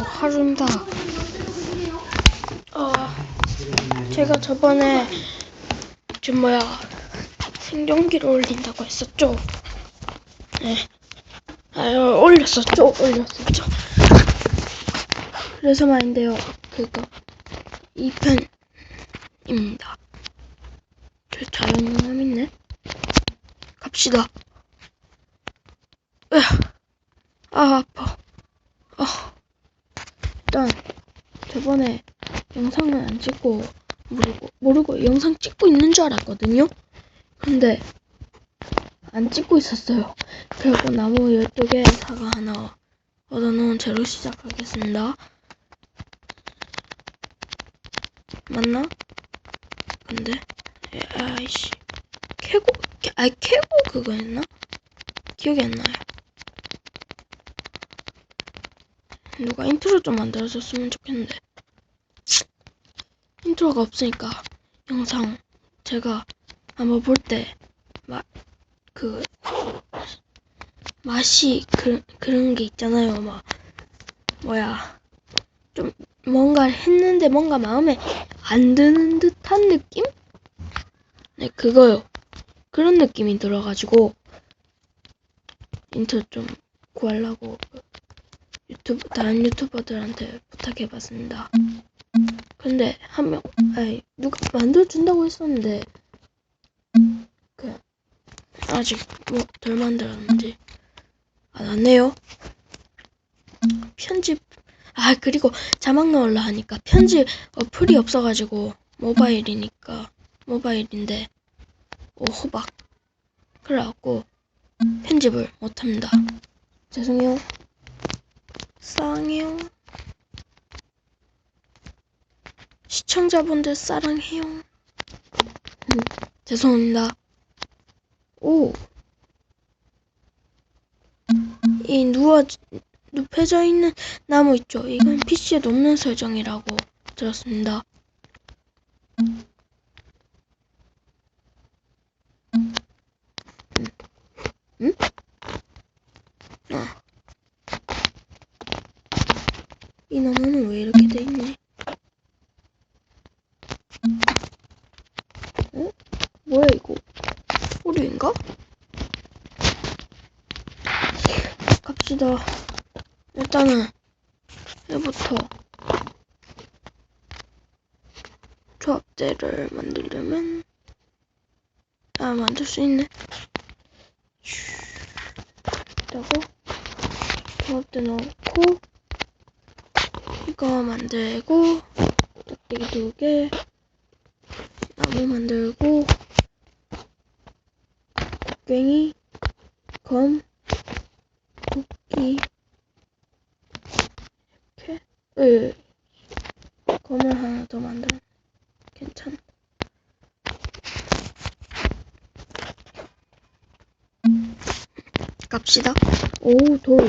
하루입니다. 어, 제가 저번에 좀 뭐야 생존기를 올린다고 했었죠. 네, 아유 올렸었죠, 올렸었죠. 그래서 말인데요, 그거 2편입니다. 저 자연감 있네. 갑시다. 으아, 아 아파. 아. 일단 저번에 영상은 안 찍고 모르고 모르고 영상 찍고 있는 줄 알았거든요. 근데 안 찍고 있었어요. 그리고 나무 12개 사과 하나 얻어놓은 채로 시작하겠습니다. 맞나? 근데 에, 아이씨 캐고 캐, 아 캐고 그거 했나? 기억이 안 나요. 누가 인트로 좀 만들어줬으면 좋겠는데. 인트로가 없으니까 영상 제가 한번 볼 때 막 그 맛이 그, 그런 게 있잖아요. 막 뭐야 좀 뭔가 했는데 뭔가 마음에 안 드는 듯한 느낌? 네 그거요. 그런 느낌이 들어가지고 인트로 좀 구하려고 그 유튜브 다른 유튜버들한테 부탁해봤습니다. 근데 한 명, 아니 누가 만들어준다고 했었는데 그 아직 뭐 덜 만들었는지 안 왔네요. 편집 아 그리고 자막 넣으려 하니까 편집 어플이 없어가지고 모바일이니까 모바일인데 오 호박 그래갖고 편집을 못합니다. 죄송해요. 사랑해요. 시청자분들 사랑해요. 음, 죄송합니다. 오. 이 누워, 눕혀져 있는 나무 있죠? 이건 PC에 놓는 설정이라고 들었습니다. 음. 응? 이 나무는 왜 이렇게 돼 있니? 어? 뭐야 이거? 오류인가? 갑시다. 일단은 얘부터 조합대를 만들려면 아 만들 수 있네. 그리고 조합대 넣고 이거 만들고 짝대기 두 개. 나무 만들고 곡괭이 검 도끼 이렇게 으 검을 하나 더 만들어 괜찮. 갑시다. 오돌